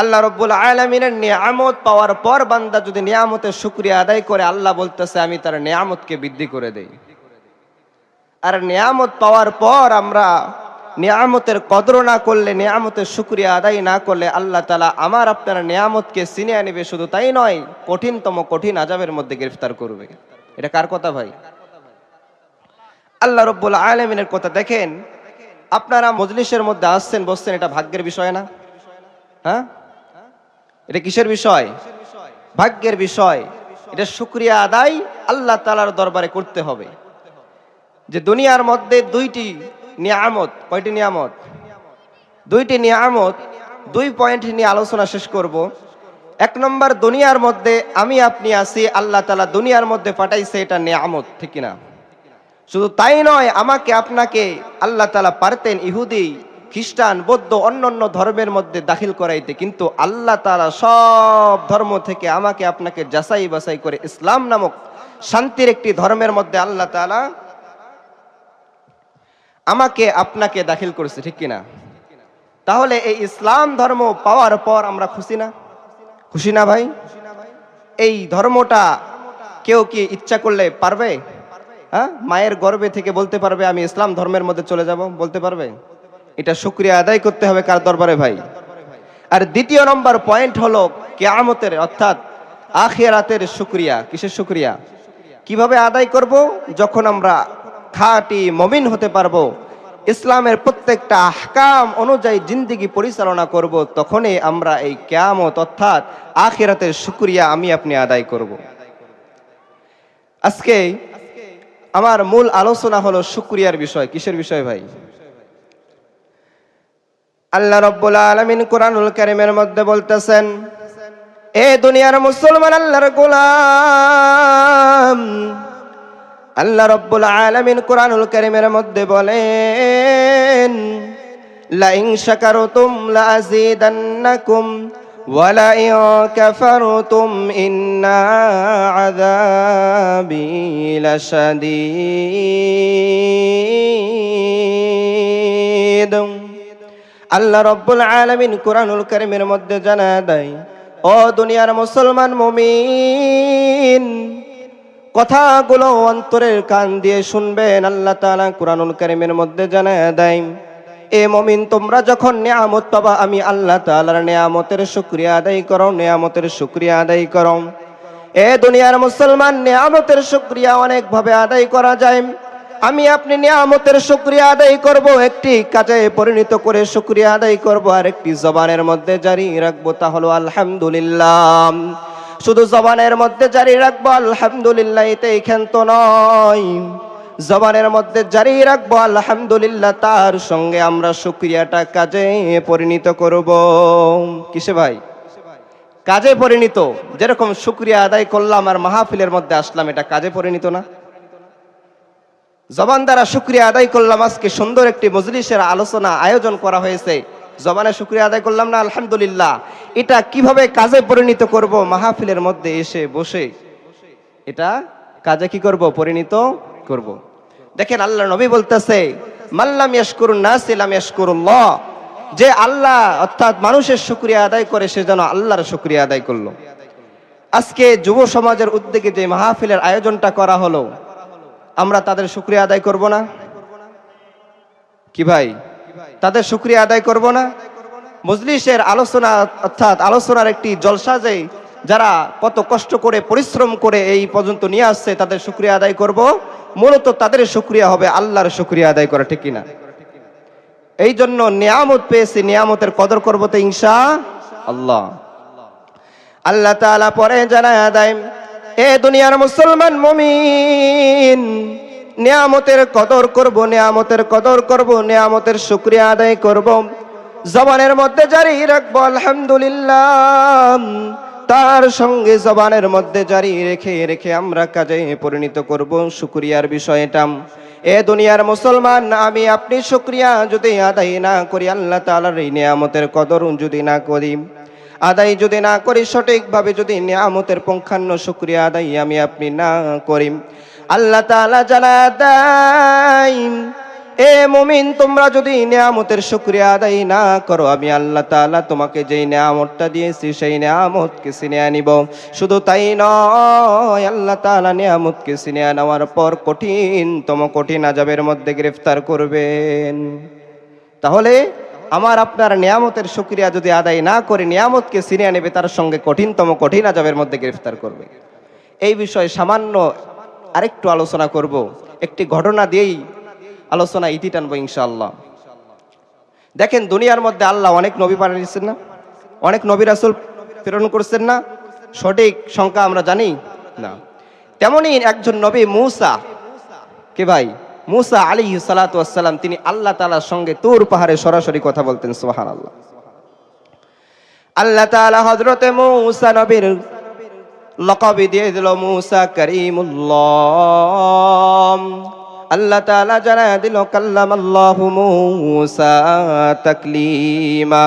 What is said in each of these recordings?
আল্লাহ রব্বুল আলমিনের নিয়ামত পাওয়ার পর বান্দা যদি নিয়ামতের শুক্রিয়া আদায় করে, আল্লাহ বলতেছে, আমি তার নিয়ামতকে বৃদ্ধি করে দেই। আর নিয়ামত পাওয়ার পর আমরা নিয়ামতের কদর না করলে, নিয়ামতের শুক্রিয়া আদায় না করলে, আল্লাহ তালা আমার আপনার নিয়ামতকে সিনিয়ে আনিবে। শুধু তাই নয়, কঠিনতম কঠিন আজাবের মধ্যে গ্রেফতার করবে। এটা কার কথা ভাই? আল্লাহ রব্বুল আলমিনের কথা দেখেন, আপনারা মজলিসের মধ্যে আসছেন, বসছেন, এটা ভাগ্যের বিষয় না? হ্যাঁ? এটা কিসের বিষয়? ভাগ্যের বিষয়। এটা শুক্রিয়া আদায় আল্লাহ তালার দরবারে করতে হবে। যে দুনিয়ার মধ্যে দুইটি নিয়ামত, কয়টি নিয়ামত? দুইটি নিয়ামত, দুই পয়েন্ট নিয়ে আলোচনা শেষ করব। এক নম্বর, দুনিয়ার মধ্যে আমি আপনি আছি, আল্লাহ তালা দুনিয়ার মধ্যে পাঠাইছে এটা নিয়ামত, ঠিক না শুধু তাই নয়, আমাকে আপনাকে আল্লাহ তালা পারতেন ইহুদি খ্রিস্টান, বৌদ্ধ অন্য অন্য ধর্মের মধ্যে দাখিল করাইতে। কিন্তু আল্লাহ তালা সব ধর্ম থেকে আমাকে আপনাকে যাচাই বাছাই করে ইসলাম নামক শান্তির একটি ধর্মের মধ্যে আল্লাহ তালা আমাকে আপনাকে দাখিল করেছে, ঠিক কিনা? তাহলে এই ইসলাম ধর্ম পাওয়ার পর আমরা খুশি না? খুশি না ভাই? এই ধর্মটা কেউ কি ইচ্ছা করলে পারবে? হ্যাঁ? মায়ের গর্বে থেকে বলতে পারবে, আমি ইসলাম ধর্মের মধ্যে চলে যাব, বলতে পারবে? এটা শুক্রিয়া আদায় করতে হবে কার দরবারে ভাই? আর দ্বিতীয় নম্বর পয়েন্ট হলো কেয়ামতের, অর্থাৎ আখিরাতের শুক্রিয়া। কিসের শুক্রিয়া? কীভাবে আদায় করব? যখন আমরা খাটি মমিন হতে পারব, ইসলামের প্রত্যেকটা আহকাম অনুযায়ী জিন্দিগি পরিচালনা করব, তখনই আমরা এই কেয়ামত, অর্থাৎ আখিরাতের শুক্রিয়া আমি আপনি আদায় করব। আজকে আমার মূল আলোচনা হলো শুক্রিয়ার বিষয়। কিসের বিষয় ভাই? আল্লাহ রব্বুল আলমিন কোরআনুল কারিমের মধ্যে বলতেছেন এ দুনিয়ার মুসলমান আল্লাহর গোলাম আল্লাহ রব্বুল আলমিন কোরআনুল কারিমের মধ্যে বলেন লাইং শাকারতুম লাযীদান্নাকুম ولئن كفرتم إن عذابي لشديد আল্লাহ রব্বুল আলমিন কোরআনুল করিমের মধ্যে জানা দেয়, ও দুনিয়ার মুসলমান মমিন, কথাগুলো অন্তরের কান দিয়ে শুনবেন, আল্লাহ তাআলা কোরআনুল করিমের মধ্যে জানা দেয়, এ মমিন, তোমরা যখন নিয়ামত পাবা, আমি আল্লাহ তাআলার নিয়ামতের শুকরিয়া আদায় করো, নিয়ামতের শুক্রিয়া আদায় করো। এ দুনিয়ার মুসলমান নিয়ামতের শুক্রিয়া অনেকভাবে আদায় করা যায়। আমি আপনি নিয়ামতের শুক্রিয়া আদায় করব, একটি কাজে পরিণত করে শুক্রিয়া আদায় করব, আর একটি জবানের মধ্যে জারি রাখব, তা হলো আলহামদুলিল্লাহ। শুধু জবানের মধ্যে জারি রাখব, আলহামদুলিল্লাহ এতে ক্ষান্ত নয় জবানের মধ্যে জারি রাখব, আলহামদুলিল্লাহ, তার সঙ্গে আমরা শুক্রিয়াটা কাজে পরিণত করব। কিসে ভাই? কাজে পরিণত, যেরকম শুক্রিয়া আদায় করলাম আর মাহফিলের মধ্যে আসলাম, এটা কাজে পরিণত না? জবান দ্বারা শুক্রিয়া আদায় করলাম। আজকে সুন্দর একটি মজলিসের আলোচনা আয়োজন করা হয়েছে। জবানে শুক্রিয়া আদায় করলাম না, আলহামদুলিল্লাহ। এটা কীভাবে কাজে পরিণত করব? মাহফিলের মধ্যে এসে বসে এটা কাজে কি করব? পরিণত করব। দেখেন, আল্লাহ নবী বলতেছে মাল্লাম ইয়াশকুরুন নাস ইলাম ইয়াশকুরুল্লাহ যে আল্লাহ, অর্থাৎ মানুষের শুক্রিয়া আদায় করে, সে যেন আল্লাহর শুক্রিয়া আদায় করল। আজকে যুব সমাজের উদ্যোগে যে মাহফিলের আয়োজনটা করা হলো আমরা তাদের শুক্রিয়া আদায় করব না? কি ভাই? তাদের শুক্রিয়া আদায় করব না? মজলিসের আলোচনা, অর্থাৎ আলোচনার একটি জলসা যে যারা কত কষ্ট করে, পরিশ্রম করে এই পর্যন্ত নিয়ে আসছে, তাদের শুক্রিয়া আদায় করব। মূলত তাদের শুক্রিয়া হবে আল্লাহর শুক্রিয়া আদায় করা, ঠিক কিনা? এই জন্য নিয়ামত পেয়েছি, নিয়ামতের কদর করব তো ইনশা আল্লাহ। আল্লাহ তাআলা পরে জানায় দেয় এ দুনিয়ার মুসলমান মমিন, নিয়ামতের কদর করব, নিয়ামতের কদর করব, নিয়ামতের শুক্রিয়া আদায় করব। জবানের মধ্যে জারি রাখব, আলহামদুলিল্লাহ। তার সঙ্গে জবানের মধ্যে জারি রেখে রেখে আমরা কাজে পরিণত করব শুক্রিয়ার বিষয়টা। এ দুনিয়ার মুসলমান, আমি আপনি শুক্রিয়া যদি আদায় না করি, আল্লাহ তাআলার এই নিয়ামতের কদর যদি না করি। আদায় যদি না করি, সঠিকভাবে যদি নিয়ামতের পঙ্খান্ন শুক্রিয়া আদায় আমি আপনি না করি আল্লাহ তাআলা জানা দেয় এ মুমিন, তোমরা যদি নিয়ামতের শুক্রিয়া আদায় না করো, আমি আল্লাহ তাআলা তোমাকে যেই নিয়ামতটা দিয়েছি, সেই নিয়ামতকে সিনে আনিব শুধু তাই নয়, আল্লাহ তাআলা নিয়ামতকে সিনে নেওয়ার পর কঠিনতম কঠিন আজাবের মধ্যে গ্রেফতার করবেন। তাহলে আমার আপনার নিয়ামতের শুক্রিয়া যদি আদায় না করে নিয়ামতকে সিনিয়ে নেবে, তার সঙ্গে কঠিনতম কঠিন আজাবের মধ্যে গ্রেফতার করবে। এই বিষয়ে সামান্য আরেকটু আলোচনা করব। একটি ঘটনা দিয়েই আলোচনা ইতি টানবো ইনশাআল্লাহ। দেখেন, দুনিয়ার মধ্যে আল্লাহ অনেক নবী পাঠিয়েছেন না? অনেক নবী রাসূল প্রেরণ করছেন না? সঠিক সংখ্যা আমরা জানি না। তেমনই একজন নবী মূসা, কে ভাই? মুসা আলী সালাতাম তিনি আল্লাহ তালার সঙ্গে তোর পাহাড়ে সরাসরি কথা বলতেন সোহান আল্লাহ আল্লাহ তালা হজরতে মুসা নবীর লকবি দিয়ে দিল, মুসা করিমুল্লাহ। আল্লাহ তালা জানা দিল কাল্লাম আল্লাহ মুসা তাকলিমা।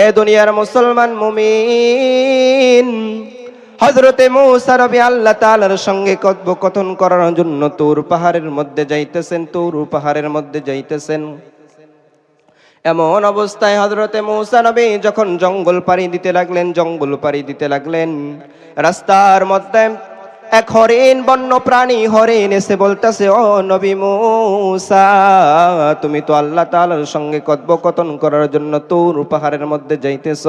এ দুনিয়ার মুসলমান মুমিন হজরতে মৌসা রবি আল্লাহ তালার সঙ্গে কথোপকথন করার জন্য তোর পাহাড়ের মধ্যে যাইতেছেন, তোর পাহাড়ের মধ্যে যাইতেছেন। এমন অবস্থায় হজরতে মৌসা নবী যখন জঙ্গল পাড়ি দিতে লাগলেন, জঙ্গল পাড়ি দিতে লাগলেন, রাস্তার মধ্যে এক হরিণ বন্য প্রাণী হরিণ এসে বলতেছে, ও নবী মৌসা, তুমি তো আল্লাহ তালার সঙ্গে কথোপকথন করার জন্য তোর পাহাড়ের মধ্যে যাইতেছ।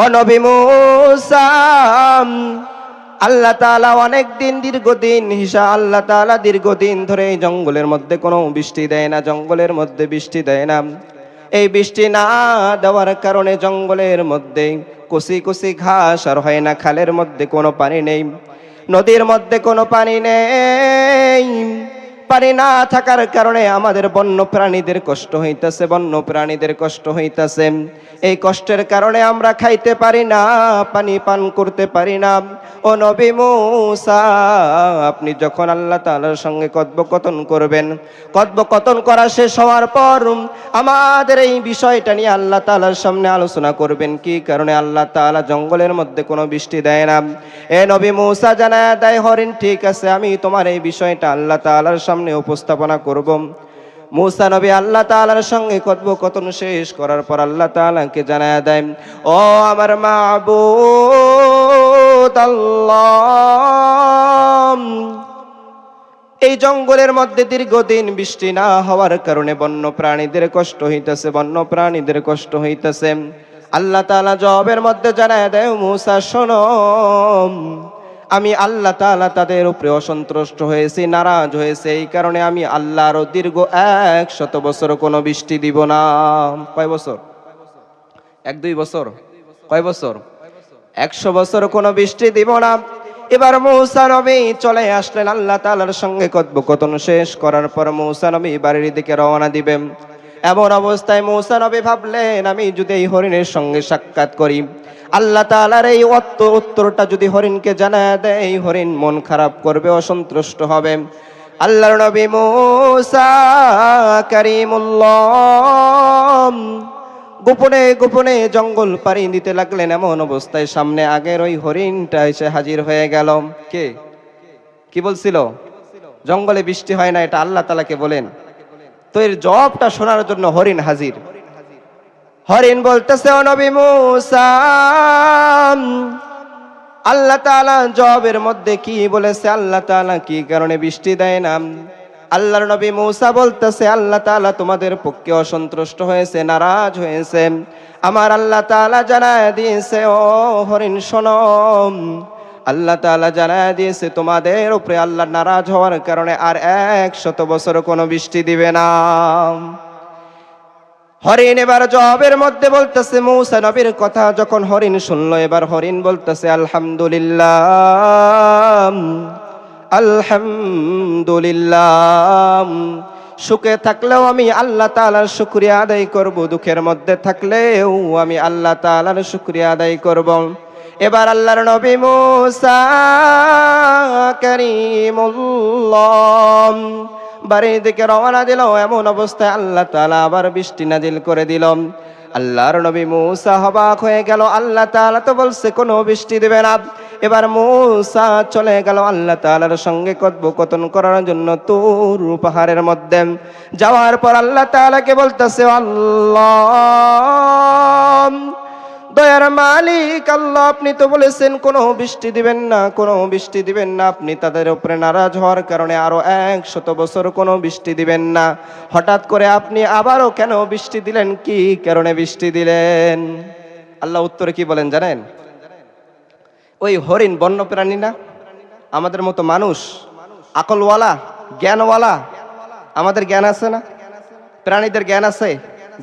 ও নবী মুসা, আল্লাহ তাআলা অনেক দিন দীর্ঘদিন হিসা আল্লাহ তাআলা দীর্ঘদিন ধরে এই জঙ্গলের মধ্যে কোনো বৃষ্টি দেয় না, জঙ্গলের মধ্যে বৃষ্টি দেয় না। এই বৃষ্টি না দেওয়ার কারণে জঙ্গলের মধ্যে কুসি কুসি ঘাস আর হয় না, খালের মধ্যে কোনো পানি নেই। নদীর মধ্যে কোনো পানি নেই। পানি না থাকার কারণে আমাদের বন্য প্রাণীদের কষ্ট হইতাছে, বন্য প্রাণীদের কষ্ট হইতাছে। এই কষ্টের কারণে আমরা খাইতে পারি না, পানি পান করতে পারি না। ও নবী মুসা, আপনি যখন আল্লাহ তাআলার সঙ্গে কথোপকথন করবেন, কথোপকথন করা শেষ হওয়ার পর আমাদের এই বিষয়টা নিয়ে আল্লাহ তাআলার সামনে আলোচনা করবেন। কি কারণে আল্লাহ তাআলা জঙ্গলের মধ্যে কোনো বৃষ্টি দেয় না? এ নবী মুসা জানায়, দেয় হরিণ, ঠিক আছে, আমি তোমার এই বিষয়টা আল্লাহ তাআলার সামনে উপস্থাপনা করব। মুসা নবী আল্লাহ তাআলার সঙ্গে কথোপকথন শেষ করার পর আল্লাহ তাআলাকে জানায় দেয়, ও আমার আল্লাহ, এই জঙ্গলের মধ্যে দীর্ঘদিন বৃষ্টি না হওয়ার কারণে বন্য প্রাণীদের কষ্ট হইতেছে বন্য প্রাণীদের কষ্ট হইতেছে। আল্লাহ তাআলা জবের মধ্যে জানায় দেয় মুসা, শোনো আমি আল্লাহ তালা তাদের উপরে অসন্তুষ্ট হয়েছি, নারাজ হয়েছে। এই কারণে আমি আল্লাহর দীর্ঘ এক শত বছর কোনো বৃষ্টি দিব না। কয় বছর? এক, দুই বছর? কয় বছর? একশো বছর কোনো বৃষ্টি দিব না। এবার মৌসা নবী চলে আসলেন আল্লাহ তালার সঙ্গে কথোপকথন শেষ করার পর মৌসা নবী বাড়ির দিকে রওনা দিবেন। এমন অবস্থায় মৌসা নবী ভাবলেন, আমি যদি এই হরিণের সঙ্গে সাক্ষাৎ করি, আল্লাহ তালার এই অত্ত উত্তরটা যদি হরিণকে জানা দেয়, এই হরিণ মন খারাপ করবে, অসন্তুষ্ট হবে। আল্লাহর নবী মৌসা কারিমুল্লাহ গোপনে গোপনে জঙ্গল পাড়ি দিতে লাগলেন। এমন অবস্থায় সামনে আগের ওই হরিণটা এসে হাজির হয়ে গেল। কে? কি বলছিল? জঙ্গলে বৃষ্টি হয় না, এটা আল্লাহ তালাকে বলেন। তো এর জবটা শোনার জন্য হরিণ হাজির। হরিণ বলতেছে নবী মুসা, আল্লাহ তাআলা জবের মধ্যে কি বলেছে? আল্লাহ তাআলা কি কারণে বৃষ্টি দেয় না? আল্লাহর নবী মৌসা বলতেছে, আল্লাহ তাআলা তোমাদের পক্ষে অসন্তুষ্ট হয়েছে, নারাজ হয়েছে। আমার আল্লাহ তাআলা জানায় দিয়েছে, ও হরিণ শোনো। আল্লাহ তাআলা জানায় দিয়েছে, তোমাদের উপরে আল্লাহ নারাজ হওয়ার কারণে আর এক শত বছর কোনো বৃষ্টি দিবে না। হরিণ এবার জবের মধ্যে বলতেছে, মৌসা নবীর কথা যখন হরিণ শুনলো, এবার হরিণ বলতেছে, আলহামদুলিল্লাহ আলহামদুলিল্লাহ, সুখে থাকলেও আমি আল্লাহ তাআলার শুকরিয়া আদায় করব, দুঃখের মধ্যে থাকলেও আমি আল্লাহ তাআলার শুকরিয়া আদায় করব। এবার আল্লাহর নবী মুসা করিমুল্লাহ বাড়ির দিকে রওনা দিল, এমন অবস্থায় আল্লাহ তাআলা আবার বৃষ্টি নাজিল করে দিল। আল্লাহর নবী মুসা হবাক হয়ে গেল, আল্লাহ তাআলা তো বলছে কোনো বৃষ্টি দেবে না। এবার মূসা চলে গেল, আল্লাহ তাআলার সঙ্গে কথোপকথন করার জন্য তোর পাহাড়ের মধ্যে। যাওয়ার পর আল্লাহ তাআলাকে বলতেছে, আল্লাহ দয়ার মালিক, আল্লাহ আপনি তো বলেছেন, কোনো বৃষ্টি দিবেন না, কোনো বৃষ্টি দিবেন না। আপনি তাদের উপরে নারাজ হওয়ার কারণে আরও এক শত বছর কোনো বৃষ্টি দিবেন না। হঠাৎ করে আপনি আবারও কেন বৃষ্টি দিলেন? কি কারণে বৃষ্টি দিলেন? আল্লাহ উত্তরে কি বলেন জানেন? ওই হরিণ বন্য প্রাণী না? আমাদের মতো মানুষ, আকলওয়ালা, জ্ঞানওয়ালা, আমাদের জ্ঞান আছে না? প্রাণীদের জ্ঞান আছে,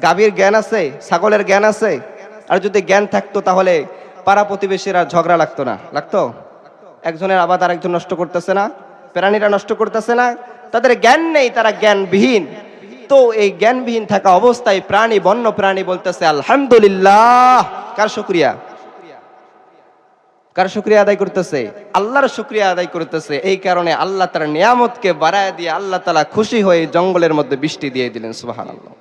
গাভীর জ্ঞান আছে, ছাগলের জ্ঞান আছে আর যদি জ্ঞান থাকতো তাহলে পাড়া প্রতিবেশীরা ঝগড়া লাগতো না। লাগতো? একজনের আবাদ আরেকজন নষ্ট করতেছে না, প্রাণীরা নষ্ট করতেছে না, তাদের জ্ঞান নেই, তারা জ্ঞানবিহীন। তো এই জ্ঞানবিহীন থাকা অবস্থায় প্রাণী, বন্য প্রাণী বলতেছে, আলহামদুলিল্লাহ। কার শুক্রিয়া? কার শুক্রিয়া আদায় করতেছে? আল্লাহর শুক্রিয়া আদায় করতেছে। এই কারণে আল্লাহ তার নিয়ামতকে বাড়ায় দিয়ে আল্লাহ তালা খুশি হয়ে জঙ্গলের মধ্যে বৃষ্টি দিয়ে দিলেন সুবাহ আল্লাহ